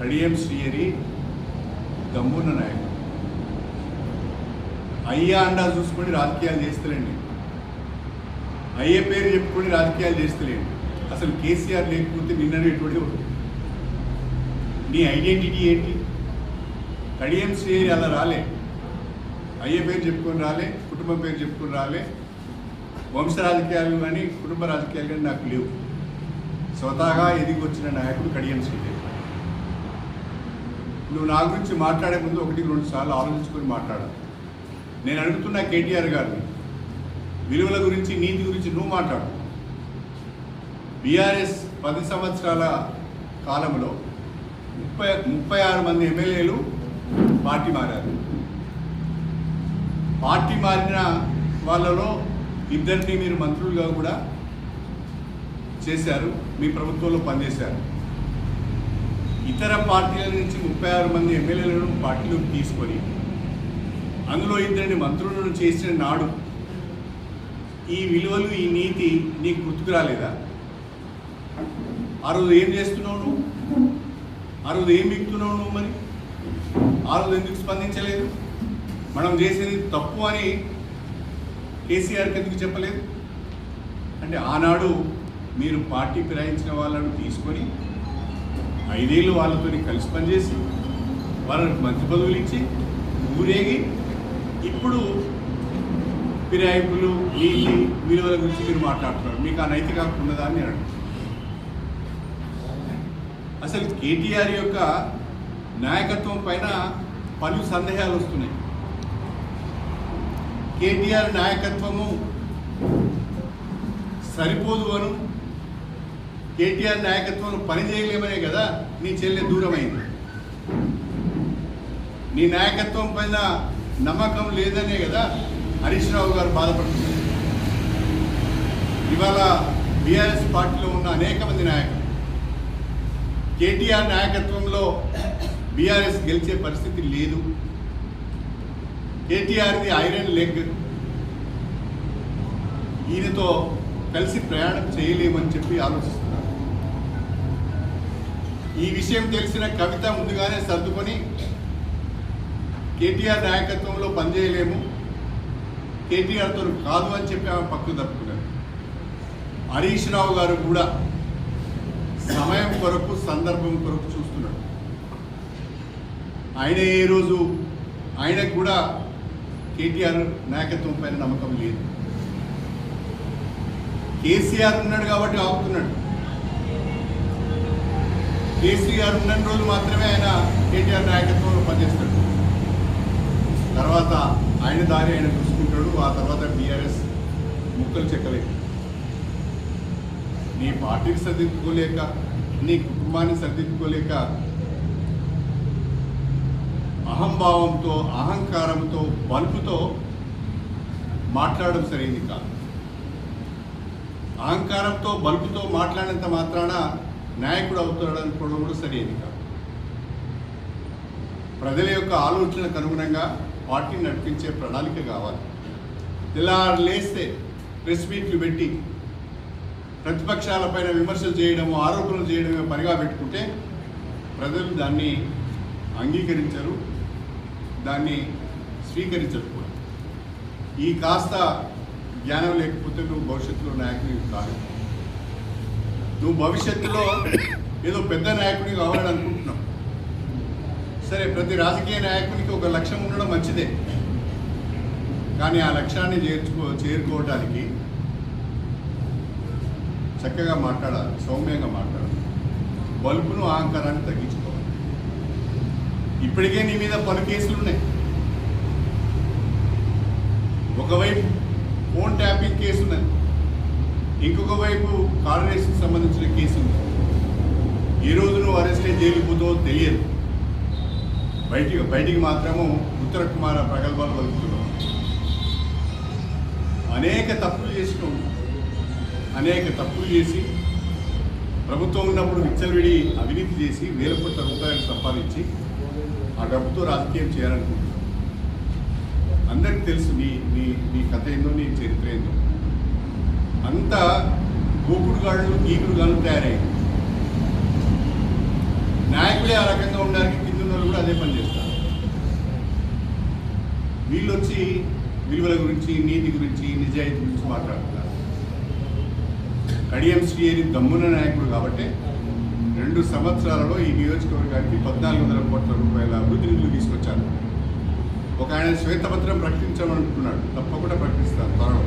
కడియం శ్రీహరి దమ్మున్న నాయకుడు. అయ్యా అండా చూసుకొని రాజకీయాలు చేస్తలేండి. అయ్యే పేరు చెప్పుకొని రాజకీయాలు చేస్తలేండి. అసలు కేసీఆర్ లేకపోతే నిన్ననేటువంటి నీ ఐడెంటిటీ ఏంటి? కడియం శ్రీహరి అలా రాలే. అయ్యే పేరు చెప్పుకొని రాలే కుటుంబం పేరు చెప్పుకొని రాలే వంశ రాజకీయాలు కానీ కుటుంబ రాజకీయాలు కానీ నాకు లేవు. స్వతహాగా ఎదిగి వచ్చిన నాయకుడు కడియం శ్రీదేవి. నువ్వు నా గురించి మాట్లాడే ముందు ఒకటి రెండు సార్లు ఆలోచించుకొని మాట్లాడాలి నేను అడుగుతున్న కేటీఆర్ గారిని విలువల గురించి నీతి గురించి నువ్వు మాట్లాడు. బీఆర్ఎస్ పది సంవత్సరాల కాలంలో ముప్పై ముప్పై ఆరు మంది ఎమ్మెల్యేలు పార్టీ మారారు. పార్టీ మారిన వాళ్ళలో ఇద్దరిని మీరు మంత్రులుగా కూడా చేశారు మీ ప్రభుత్వంలో పనిచేశారు. ఇతర పార్టీల నుంచి ముప్పై ఆరు మంది ఎమ్మెల్యేలను పార్టీలోకి తీసుకొని అందులో ఇద్దరిని మంత్రులను చేసిన నాడు ఈ విలువలు ఈ నీతి నీకు గుర్తుకు రాలేదా? ఆ రోజు ఏం చేస్తున్నావు నువ్వు? ఆ రోజు ఏం మిగుతున్నావు నువ్వు మరి? ఆ రోజు ఎందుకు స్పందించలేదు? మనం చేసేది తప్పు అని కేసీఆర్కి ఎందుకు చెప్పలేదు? అంటే ఆనాడు మీరు పార్టీ ఫిరాయించిన వాళ్ళను తీసుకొని ఐదేళ్ళు వాళ్ళతో కలిసి పనిచేసి వాళ్ళకి మంచి పదవులు ఇచ్చి ఊరేగి ఇప్పుడు ఫిరాయింపులు నీతి విలువల గురించి మీరు మాట్లాడుతున్నారు. మీకు ఆ నైతిక ఉన్నదా అని అడుగు అసలు కేటీఆర్ యొక్క నాయకత్వం పైన పలు సందేహాలు వస్తున్నాయి. కేటీఆర్ నాయకత్వము సరిపోదు అను. కేటీఆర్ నాయకత్వంలో పని చేయలేమనే కదా నీ చెల్లె దూరమైంది. నీ నాయకత్వం పైన నమ్మకం లేదనే కదా హరీష్ రావు గారు బాధపడుతున్నారు. ఇవాళ బీఆర్ఎస్ పార్టీలో ఉన్న అనేక మంది నాయకులు కేటీఆర్ నాయకత్వంలో బీఆర్ఎస్ గెలిచే పరిస్థితి లేదు. కేటీఆర్ది ఐరన్ లెగ్. ఈయనతో కలిసి ప్రయాణం చేయలేమని చెప్పి ఆలోచిస్తున్నారు. ఈ విషయం తెలిసిన కవిత ముందుగానే సర్దుకొని కేటీఆర్ నాయకత్వంలో పనిచేయలేము. కేటీఆర్తో కాదు అని చెప్పి ఆమె పక్కకు తప్పుకున్నారు. హరీష్ రావు గారు కూడా సమయం కొరకు సందర్భం కొరకు చూస్తున్నాడు ఆయన ఏ రోజు ఆయనకు కూడా కేటీఆర్ నాయకత్వం పైన నమ్మకం లేదు. కేసీఆర్ ఉన్నాడు కాబట్టి ఆగుతున్నాడు కేసీఆర్ ఉన్న రోజు మాత్రమే ఆయన కేటీఆర్ నాయకత్వంలో పనిచేస్తాడు. తర్వాత ఆయన దారి ఆయన చూసుకుంటాడు ఆ తర్వాత బీఆర్ఎస్ ముక్కలు చెక్కలేదు. నీ పార్టీని సర్దిద్దుకోలేక నీ కుటుంబాన్ని సర్దిద్దుకోలేక అహంభావంతో అహంకారంతో బలుపుతో మాట్లాడడం సరైంది కాదు. అహంకారంతో బలుపుతో మాట్లాడినంత మాత్రాన నాయకుడు అవుతాడు అనుకోవడం కూడా సరైనది కాదు. ప్రజల యొక్క ఆలోచనకు అనుగుణంగా పార్టీని నడిపించే ప్రణాళిక కావాలి. తెల్లారు లేస్తే ప్రెస్ మీట్లు పెట్టి ప్రతిపక్షాలపైన విమర్శలు చేయడము ఆరోపణలు చేయడమే పనిగా పెట్టుకుంటే ప్రజలు దాన్ని అంగీకరించరు దాన్ని స్వీకరించరు ఈ కాస్త జ్ఞానం లేకపోతే నువ్వు భవిష్యత్తులో నాయకుడివి కాదు. నువ్వు భవిష్యత్తులో ఏదో పెద్ద నాయకుడిని కావాలని అనుకుంటున్నావు. సరే ప్రతి రాజకీయ నాయకునికి ఒక లక్ష్యం ఉండడం మంచిదే. కానీ ఆ లక్ష్యాన్ని చేర్చుకో చేరుకోవటానికి చక్కగా మాట్లాడాలి సౌమ్యంగా మాట్లాడాలి. బల్బును అహంకారాన్ని తగ్గించుకోవాలి. ఇప్పటికే నీ మీద పలు కేసులు ఉన్నాయి. ఒకవైపు ఫోన్ ట్యాపింగ్ కేసు ఉన్నది. ఇంకొక వైపు కార్పొరేషన్కి సంబంధించిన కేసు ఉంది ఈ రోజు నువ్వు అరెస్ట్ అయ్యి తెలియదు. బయటికి బయటికి మాత్రము ఉత్తర కుమార ప్రగల్భాలు పలుకుతున్నావు అనేక తప్పులు చేసినావు. అనేక తప్పులు చేసి ప్రభుత్వం ఉన్నప్పుడు విచ్చలవిడి అవినీతి చేసి వేల కోట్ల రూపాయలు సంపాదించి ఆ డబ్బుతో రాజకీయం చేయాలనుకుంటున్నావు అందరికి తెలుసు నీ నీ నీ కథ ఏందో నీ చరిత్ర ఏందో. అంతా గోకుడుగాళ్ళు గీకుడుగాళ్ళు తయారయ్యాయి. నాయకుడే ఆ రకంగా ఉండడానికి కింద ఉన్న వాళ్ళు కూడా అదే పని చేస్తారు. వీళ్ళు వచ్చి విలువల గురించి నీతి గురించి నిజాయితీ గురించి మాట్లాడుతున్నారు. కడియం శ్రీహరి దమ్మున నాయకుడు కాబట్టి రెండు సంవత్సరాలలో ఈ నియోజకవర్గానికి పద్నాలుగు వందల కోట్ల రూపాయల అభివృద్ధి నిధులు తీసుకొచ్చారు. ఒక ఆయన శ్వేతపత్రం ప్రకటించమంటున్నాడు తప్పకుండా ప్రకటిస్తారు. త్వరలో.